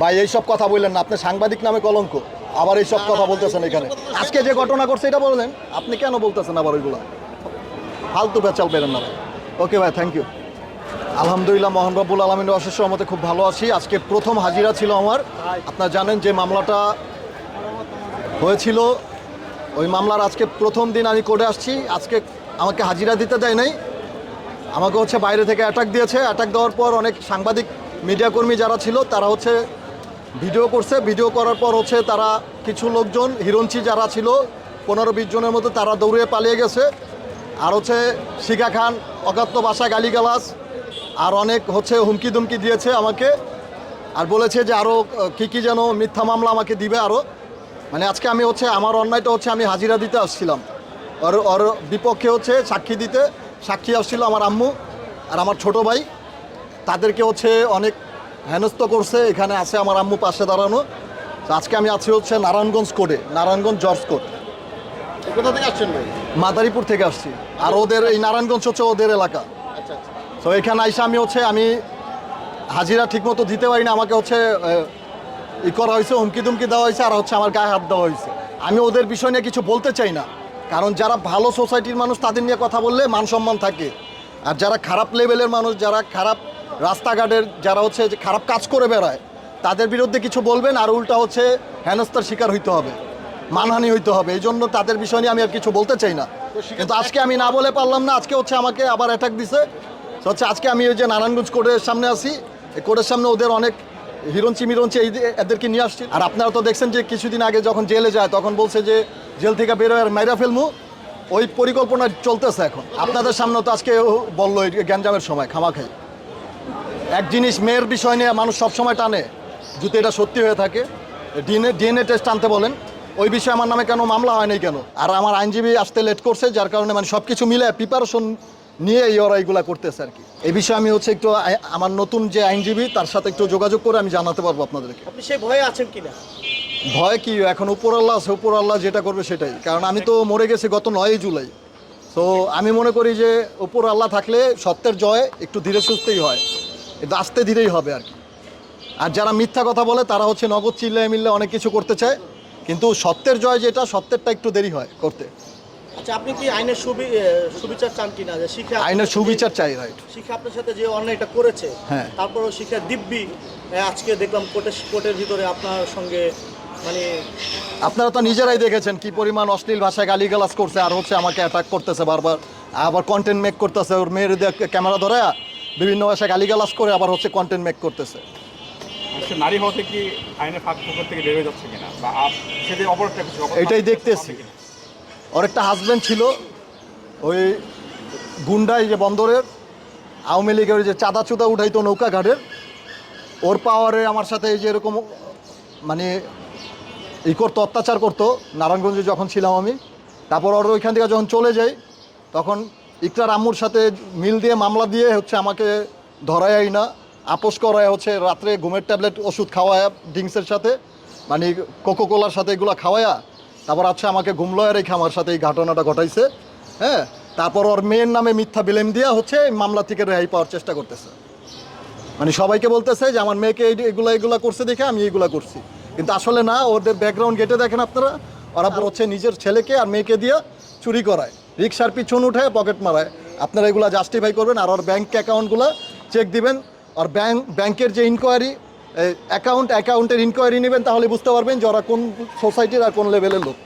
ভাই এইসব কথা বললেন না। আপনি সাংবাদিক নামে কলঙ্ক। আবার এইসব কথা বলতেছেন এখানে। আজকে যে ঘটনা করছে এটা বললেন আপনি কেন বলতেছেন আবার ওইগুলা? ফালতু পেঁচাল পেরেন না ভাই। ওকে ভাই থ্যাংক ইউ আলহামদুলিল্লাহ মোহন রব্বুল আলমিনের অশেষ মতে খুব ভালো আছি। আজকে প্রথম হাজিরা ছিল আমার। আপনারা জানেন যে মামলাটা হয়েছিল। ওই মামলার আজকে প্রথম দিন আমি করে আসছি। আজকে আমাকে হাজিরা দিতে দেয় নাই। আমাকে হচ্ছে বাইরে থেকে অ্যাটাক দিয়েছে। অ্যাটাক দেওয়ার পর অনেক সাংবাদিক মিডিয়া কর্মী যারা ছিল তারা হচ্ছে ভিডিও করছে। ভিডিও করার পর হচ্ছে তারা কিছু লোকজন হিরঞ্চি যারা ছিল, পনেরো বিশ জনের মতো তারা দৌড়ে পালিয়ে গেছে। আর হচ্ছে শিখা খান, অকাত্য ভাষা গালিগালাজ, আর অনেক হচ্ছে হুমকি দুমকি দিয়েছে আমাকে। আর বলেছে যে আরও কী কী যেন মিথ্যা মামলা আমাকে দিবে আরও মানে আজকে আমি হচ্ছে, আমার অন্যায়টা হচ্ছে আমি হাজিরা দিতে আসছিলাম। ওর ওর বিপক্ষে হচ্ছে সাক্ষী দিতে, সাক্ষী আসছিল আমার আম্মু আর আমার ছোট ভাই। তাদেরকে হচ্ছে অনেক হেনস্থ করছে এখানে আছে আমার আম্মু পাশে দাঁড়ানো। আজকে আমি আছি হচ্ছে নারায়ণগঞ্জ কোর্টে নারায়ণগঞ্জ জর্জ কোর্ট। কোথা থেকে আসছেন ভাই? মাদারীপুর থেকে আসছি। আর ওদের এই নারায়ণগঞ্জ হচ্ছে ওদের এলাকা। আচ্ছা আচ্ছা। তো এখানে আইসা আমি হচ্ছে আমি হাজিরা ঠিকমতো দিতে পারি না আমাকে হচ্ছে ই করা হয়েছে হুমকি দুমকি দেওয়া হয়েছে আর হচ্ছে আমার গায়ে হাত দেওয়া হয়েছে। আমি ওদের বিষয় নিয়ে কিছু বলতে চাই না কারণ যারা ভালো সোসাইটির মানুষ তাদের নিয়ে কথা বললে মান সম্মান থাকে। আর যারা খারাপ লেভেলের মানুষ যারা খারাপ রাস্তাঘাটের যারা হচ্ছে যে খারাপ কাজ করে বেড়ায়, তাদের বিরুদ্ধে কিছু বলবেন আর উল্টা হচ্ছে হেনস্থার শিকার হইতে হবে, মানহানি হইতে হবে। এই জন্য তাদের বিষয় নিয়ে আমি আর কিছু বলতে চাই না। কিন্তু আজকে আমি না বলে পারলাম না, আজকে হচ্ছে আমাকে আবার অ্যাটাক দিছে। হচ্ছে আজকে আমি ওই যে নারায়ণগঞ্জ কোর্টের সামনে আসি এই কোর্টের সামনে ওদের অনেক হিরঞ্চি মিরঞ্চি এই এদেরকে নিয়ে আসছি। আর আপনারা তো দেখছেন যে কিছুদিন আগে যখন জেলে যায়, তখন বলছে যে জেল থেকে বেরোয় আর মাইরা ফেলমু। ওই পরিকল্পনা চলতেছে এখন। আপনাদের সামনে তো আজকে বলল গ্যাঞ্জামের সময়, খামাখাই। এক জিনিস মেয়ের বিষয় নিয়ে মানুষ সবসময় টানে যদি এটা সত্যি হয়ে থাকে ডিএনএ ডিএনএ টেস্ট আনতে বলেন ওই বিষয়ে আমার নামে কেন মামলা হয়নি কেন? আর আমার আইনজীবী আসতে লেট করছে যার কারণে মানে সব কিছু মিলে প্রিপারেশন নিয়ে এই ওরা এইগুলা করতেছে আর কি। এই বিষয়ে আমি হচ্ছে একটু আমার নতুন যে আইনজীবী তার সাথে একটু যোগাযোগ করে আমি জানাতে পারব আপনাদেরকে। আপনি সেই ভয়ে আছেন কিনা? ভয় কি? এখন উপর আল্লাহ আছে উপর আল্লাহ যেটা করবে সেটাই। কারণ আমি তো মরে গেছি গত নয়ই জুলাই। তো আমি মনে করি যে উপর আল্লাহ থাকলে সত্যের জয় একটু ধীরে সুস্থেই হয়। কিন্তু আস্তে ধীরেই হবে আর কি। আর যারা মিথ্যা কথা বলে তারা হচ্ছে নগদ চিল্লে মিললে অনেক কিছু করতে চায়। কিন্তু সত্যের জয় যেটা সত্যেরটা একটু দেরি হয় করতে। আচ্ছা আপনি কি আইনের সুবি- সুবিচার চান কিনা? যে শিখা আইনের সুবিচার চাই রাইট শিখা আপনার সাথে যে অন্যায়টা করেছে হ্যাঁ। তারপরও শিখা দিব্যি আজকে দেখলাম কোর্টের কোর্টের ভিতরে আপনার সঙ্গে মানে আপনারা তো নিজেরাই দেখেছেন কি পরিমাণ অশ্লীল ভাষায় গালিগালাজ করছে আর হচ্ছে আমাকে অ্যাটাক করতেছে বারবার। আবার কন্টেন্ট মেক করতেছে ওর মেয়ের ক্যামেরা ধরে বিভিন্ন ভাষায় গালিগালাজ করে আবার হচ্ছে কন্টেন্ট মেক করতেছে। নারী হতে কি আইনের ফাঁক ফোকর থেকে যাচ্ছে কিনা? বা অপরাধটা কিছু এটাই দেখতেছি। ওর একটা হাজব্যান্ড ছিল ওই গুন্ডাই যে বন্দরের আওয়ামী লীগের ওই যে চাঁদা চুদা উঠাইতো নৌকা ঘাটের ওর পাওয়ারে আমার সাথে এই যে এরকম মানে ই করতো অত্যাচার করতো। নারায়ণগঞ্জে যখন ছিলাম আমি তারপর ওর ওইখান থেকে যখন চলে যাই তখন ইকরার আম্মুর সাথে মিল দিয়ে মামলা দিয়ে হচ্ছে আমাকে ধরাই না। আপোষ করায় হচ্ছে রাত্রে ঘুমের ট্যাবলেট, ওষুধ খাওয়ায় ড্রিঙ্কসের সাথে মানে কোকো কোলার সাথে এগুলো খাওয়ায়া, তারপর আছে আমাকে ঘুমলয়ে রেখে আমার সাথে এই ঘটনাটা ঘটাইছে হ্যাঁ? তারপর ওর মেয়ের নামে মিথ্যা বিলেম দিয়া হচ্ছে মামলা থেকে রেহাই পাওয়ার চেষ্টা করতেছে। মানে সবাইকে বলতেছে যে, আমার মেয়েকে এগুলো, এগুলা করছে দেখে আমি এগুলা করছি। কিন্তু আসলে না, ওদের ব্যাকগ্রাউন্ড গেটে দেখেন আপনারা, ওরা হচ্ছে নিজের ছেলেকে আর মেয়েকে দিয়ে চুরি করায়। রিক্সার পিছন উঠে পকেট মারায়। আপনারা এগুলো জাস্টিফাই করবেন আর ওর ব্যাঙ্ক অ্যাকাউন্টগুলো চেক দিবেন। আর ব্যাঙ্ক ব্যাংকের যে ইনকোয়ারি অ্যাকাউন্ট অ্যাকাউন্টের ইনকোয়ারি নেবেন তাহলে বুঝতে পারবেন যে ওরা কোন সোসাইটির আর কোন লেভেলের লোক।